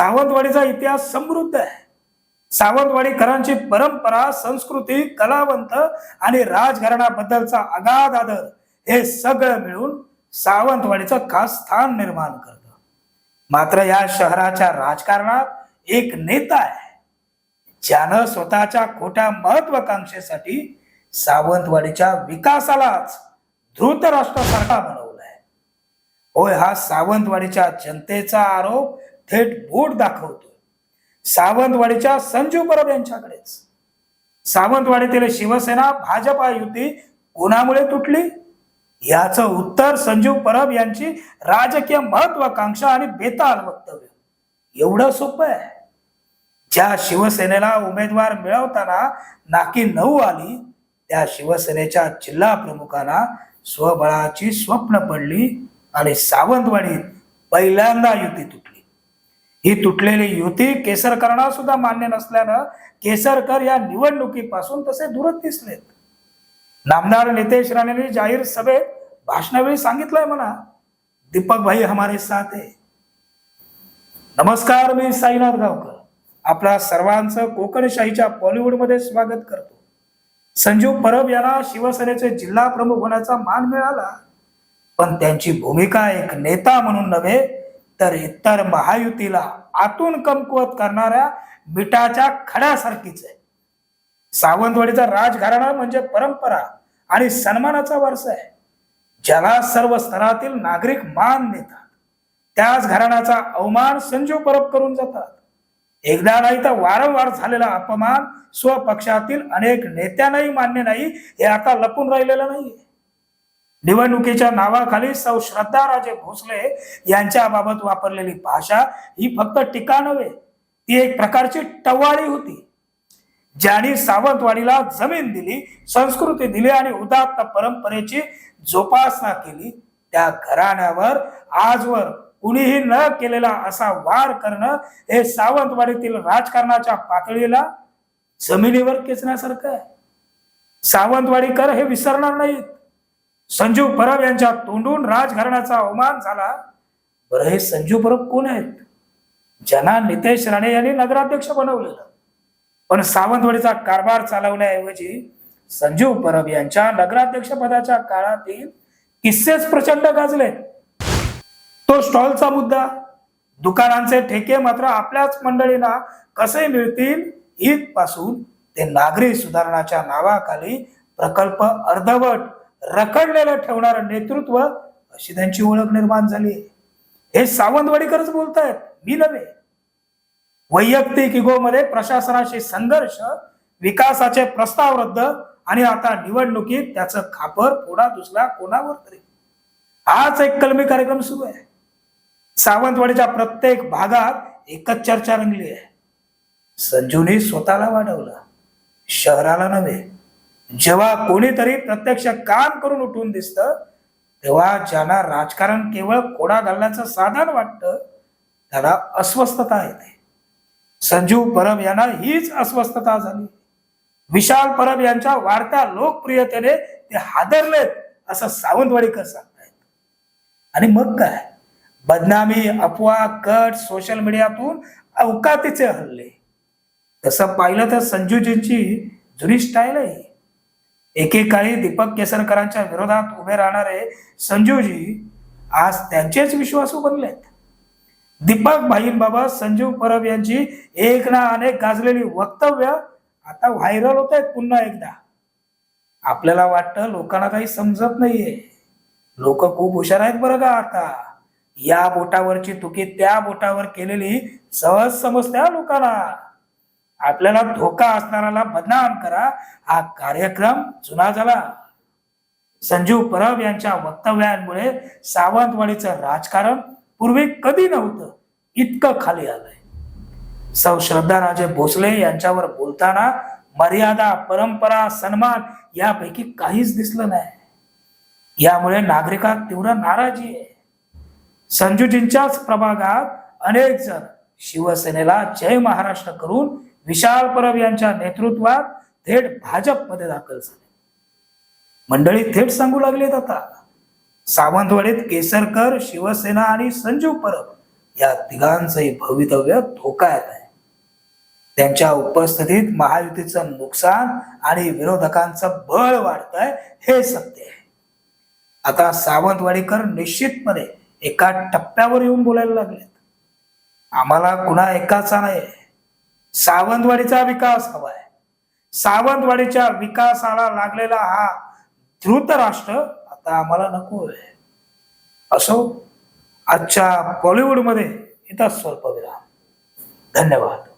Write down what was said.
सावंतवाडीचा इतिहास समृद्ध आहे. सावंतवाडीकरांची परंपरा संस्कृती कलावंत आणि राजघराण्याबद्दलचा अगाध आदर हे सगळं मिळून सावंतवाडीचं खास स्थान निर्माण करतं. मात्र या शहराच्या राजकारणात एक नेता आहे. ज्यानं स्वतःच्या खोट्या महत्वाकांक्षेसाठी सावंतवाडीच्या विकासालाच धृत राष्ट्रासारखा बनवलाय. होय हा सावंतवाडीच्या जनतेचा आरोप थेट बोट दाखवतो सावंतवाडीच्या संजीव परब यांच्याकडेच. सावंतवाडीतील शिवसेना भाजपा युती कोणामुळे तुटली? याचं उत्तर संजीव परब यांची राजकीय महत्वाकांक्षा आणि बेताल वक्तव्य. एवढं सोपं आहे. ज्या शिवसेनेला उमेदवार मिळवताना नाकी नऊ आली त्या शिवसेनेच्या जिल्हा प्रमुखांना स्वबळाची स्वप्न पडली आणि सावंतवाडीत पहिल्यांदा युती तुटली. ही तुटलेली युती केसरकरांना सुद्धा मान्य नसल्यानं केसरकर या निवडणुकीपासून तसे दूरच दिसलेत. नामदार नितेश राणेंनी जाहीर सभेत भाषणावेळी सांगितलंय म्हणा दीपक भाई हमारे साथ है. नमस्कार मी साईनाथ गावकर. आपला सर्वांचं कोकणशाहीच्या बॉलिवूडमध्ये स्वागत करतो. संजीव परब यांना शिवसेनेचे जिल्हा प्रमुख होण्याचा मान मिळाला पण त्यांची भूमिका एक नेता म्हणून नव्हे तर इतर महायुतीला आतून कमकुवत करणाऱ्या मिठाच्या खड्यासारखीच आहे. सावंतवाडीचा राजघराणा म्हणजे परंपरा आणि सन्मानाचा वारसा आहे. ज्याला सर्व स्तरातील नागरिक मान देतात. त्याच घराण्याचा अवमान संजीव परब करून जातात. एकदा नाही तर वारंवार झालेला अपमान स्वपक्षातील अनेक नेत्यांनाही मान्य नाही हे आता लपून राहिलेलं नाहीये. निवडणुकीच्या नावाखाली सौ श्रद्धा राजे भोसले यांच्याबाबत वापरलेली भाषा ही फक्त टीका नव्हे ती एक प्रकारची टवाळी होती. ज्यांनी सावंतवाडीला जमीन दिली संस्कृती दिली आणि उदात्त परंपरेची जोपासना केली त्या घराण्यावर आजवर कुणीही न केलेला असा वार करणं हे सावंतवाडीतील राजकारणाच्या पातळीला जमिनीवर खेचण्यासारखं आहे. सावंतवाडीकर हे विसरणार नाहीत. संजीव परब यांच्या तोंडून राजघराण्याचा अवमान झाला. बरं हे संजीव परब कोण आहेत? ज्यांना नितेश राणे यांनी नगराध्यक्ष बनवलेलं. पण सावंतवाडीचा कारभार चालवण्याऐवजी संजीव परब यांच्या नगराध्यक्ष पदाच्या काळातील किस्सेच प्रचंड गाजले तो स्टॉलचा मुद्दा दुकानांचे ठेके मात्र आपल्याच मंडळींना कसे मिळतील इथपासून ते नागरी सुधारणाच्या नावाखाली प्रकल्प अर्धवट रखडलेलं ठेवणारं नेतृत्व अशी त्यांची ओळख निर्माण झाली. हे सावंतवाडीकरच बोलतायत मी नव्हे. वैयक्तिक इगोमध्ये प्रशासनाशी संघर्ष विकासाचे प्रस्ताव रद्द आणि आता निवडणुकीत त्याचं खापर कोणा दुसरा कोणावर तरी. हाच एक कलमी कार्यक्रम सुरू आहे. सावंतवाडीच्या प्रत्येक भागात एकच चर्चा रंगली आहे. संजूने स्वतःला वाढवलं शहराला नव्हे. जेव्हा कोणीतरी प्रत्यक्ष काम करून उठून दिसतं तेव्हा ज्यांना राजकारण केवळ कोडा घालण्याचं साधन वाटतं त्याला अस्वस्थता येते. संजीव परब यांना हीच अस्वस्थता झाली. विशाल परब यांच्या वाढत्या लोकप्रियतेने ते हादरलेत असं सावंतवाडीकर सांगतायत. आणि मग काय? बदनामी अफवा कट सोशल मीडियातून अवकातीचे हल्ले. तसं पाहिलं तर संजूजींची जुनी स्टाईल आहे. एकेकाळी दीपक केसरकरांच्या विरोधात उभे राहणारे संजूजी आज त्यांचेच विश्वासू बनलेत. दीपक भाईंबाबा संजीव परब यांची एक ना अनेक गाजलेली वक्तव्य आता व्हायरल होत आहेत पुन्हा एकदा. आपल्याला वाटतं लोकांना काही समजत नाहीये. लोक खूप हुशार आहेत बरं का आता. या बोटावरची तुकी त्या बोटावर केलेली सहज समजत्या लोकांना. आपल्याला धोका असणाऱ्याला बदनाम करा. हा कार्यक्रम जुना झाला. संजीव परब यांच्या वक्तव्यांमुळे सावंतवाडीचं राजकारण पूर्वी कधी नव्हतं इतकं खाली आलंय. सौ श्रद्धाराजे भोसले यांच्यावर बोलताना मर्यादा परंपरा सन्मान यापैकी काहीच दिसलं नाही. यामुळे नागरिकात तीव्र नाराजी आहे. संजूजींच्याच प्रभागात अनेक जण शिवसेनेला जय महाराष्ट्र करून विशाल परब यांच्या नेतृत्वात थेट भाजपमध्ये दाखल झाले. मंडळी थेट सांगू लागलेत आता. सावंतवाडीत केसरकर शिवसेना आणि संजीव परब या तिघांचंही भवितव्य धोक्यात आहे. त्यांच्या उपस्थितीत महायुतीचं नुकसान आणि विरोधकांचं बळ वाढतंय हे सत्य आहे. आता सावंतवाडीकर निश्चितपणे एका टप्प्यावर येऊन बोलायला लागलेत. आम्हाला कुणा एकाचा नाही सावंतवाडीचा विकास हवा आहे सावंतवाडीच्या विकासाला लागलेला हा धृत राष्ट्र आता आम्हाला नको आहे. असो आजच्या बॉलिवूडमध्ये इथं स्वल्पविराम. धन्यवाद.